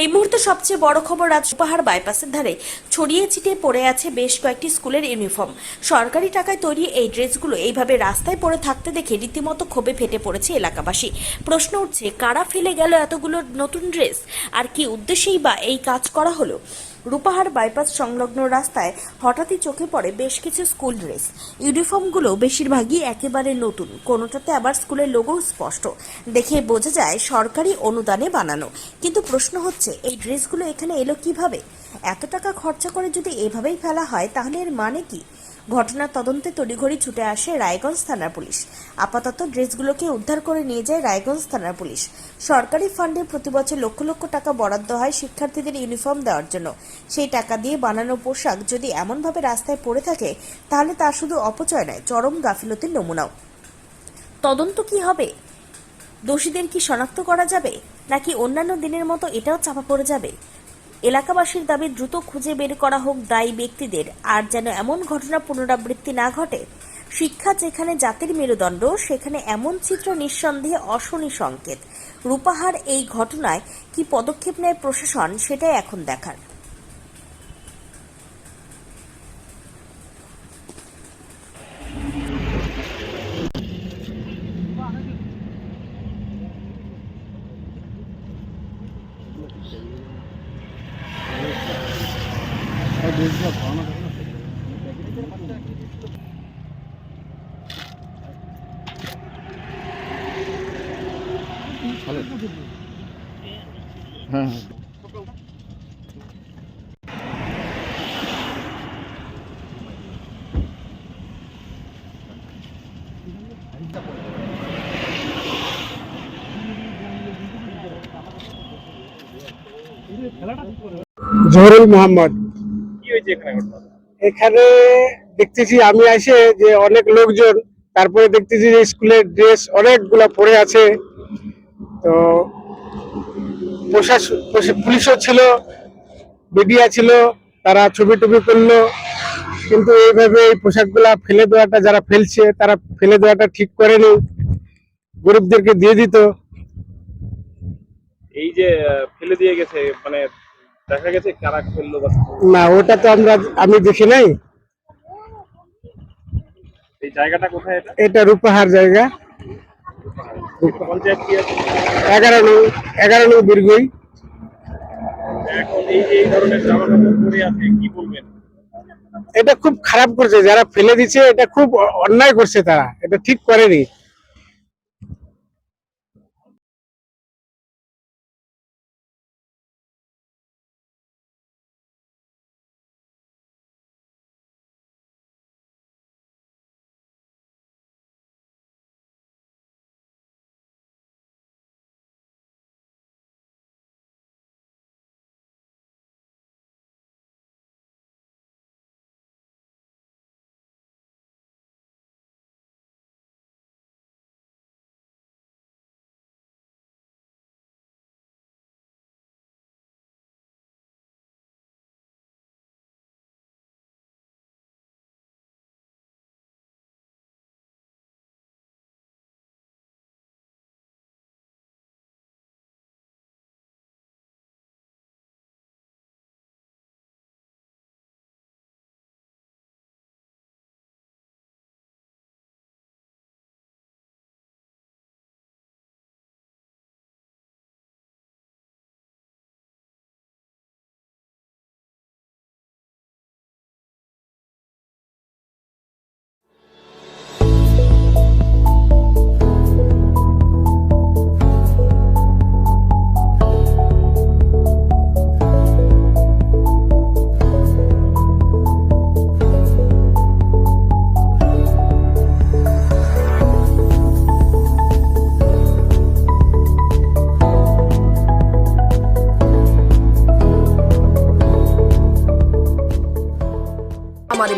এই মুহূর্তে সবচেয়ে বড় খবর রাজপাহাড় বাইপাসের ধারে। ছড়িয়ে ছিটিয়ে পড়ে আছে বেশ কয়েকটি স্কুলের ইউনিফর্ম। সরকারি টাকায় তৈরি এই ড্রেসগুলো এইভাবে রাস্তায় পড়ে থাকতে দেখে রীতিমতো ক্ষোভে ফেটে পড়েছে এলাকাবাসী। প্রশ্ন উঠছে, কারা ফেলে গেল এতগুলো নতুন ড্রেস? আর কি উদ্দেশ্যেই বা এই কাজ করা হলো? রূপাহার বাইপাস সংলগ্ন রাস্তায় হঠাৎই চোখে পড়ে বেশ কিছু স্কুল ড্রেস। ইউনিফর্মগুলো বেশিরভাগই একেবারে নতুন, কোনোটাতে আবার স্কুলের লোগো স্পষ্ট। দেখে বোঝা যায় সরকারি অনুদানে বানানো। কিন্তু প্রশ্ন হচ্ছে, এই ড্রেসগুলো এখানে এলো কীভাবে? এত টাকা খরচা করে যদি এভাবেই ফেলা হয়, তাহলে এর মানে কি? ঘটনার তদন্তে তড়িঘড়ি ছুটে আসে রায়গঞ্জ থানার পুলিশ। আপাতত ড্রেসগুলোকে উদ্ধার করে নিয়ে যায় রায়গঞ্জ থানার পুলিশ। সরকারি ফান্ডে প্রতি বছর লক্ষ লক্ষ টাকা বরাদ্দ হয় শিক্ষার্থীদের ইউনিফর্ম দেওয়ার জন্য। সেই টাকা দিয়ে বানানো পোশাক যদি এমনভাবে রাস্তায় পড়ে থাকে, তাহলে তা শুধু অপচয় নয়, চরম গাফিলতির নমুনাও। তদন্ত কি হবে? দোষীদের কি শনাক্ত করা যাবে? নাকি অন্যান্য দিনের মতো এটাও চাপা পড়ে যাবে? এলাকাবাসীর দাবি দ্রুত খুঁজে বের করা হোক দায়ী ব্যক্তিদের। আর যেন এমন ঘটনা পুনরাবৃত্তি না ঘটে, শিক্ষা যেখানে জাতির মেরুদণ্ড, সেখানে এমন চিত্র নিঃসন্দেহে অশনি সংকেত। রূপাহার এই ঘটনায় কি পদক্ষেপ নেয় প্রশাসন, সেটাই এখন দেখার। হ্যাঁ জহরুল মোহাম্মদ। এখানে দেখতেছি আমি আসে যে অনেক লোকজন তারপরে দেখতেছি যে স্কুলের ড্রেস অনেকগুলা পরে আছে। তো প্রশাসন পুলিশও ছিল মিডিয়া ছিল তারা ছবি টবি করল। কিন্তু এইভাবে এই পোশাকগুলা ফেলে দেওয়াটা যারা ফেলছে তারা ফেলে দেওয়াটা ঠিক করেনি। গরিবদেরকে দিয়ে দিত। এই যে ফেলে দিয়ে গেছে মানে দেখা গেছে কারা ফেলল না ওটা তো আমরা আমি দেখি নাই। এই জায়গাটা কোথায় এটা? এটা রূপাহার জায়গা। এগারো নং এগারো নং বীরগই এটা খুব খারাপ করছে যারা ফেলে দিচ্ছে এটা খুব অন্যায় করছে তারা এটা ঠিক করেনি।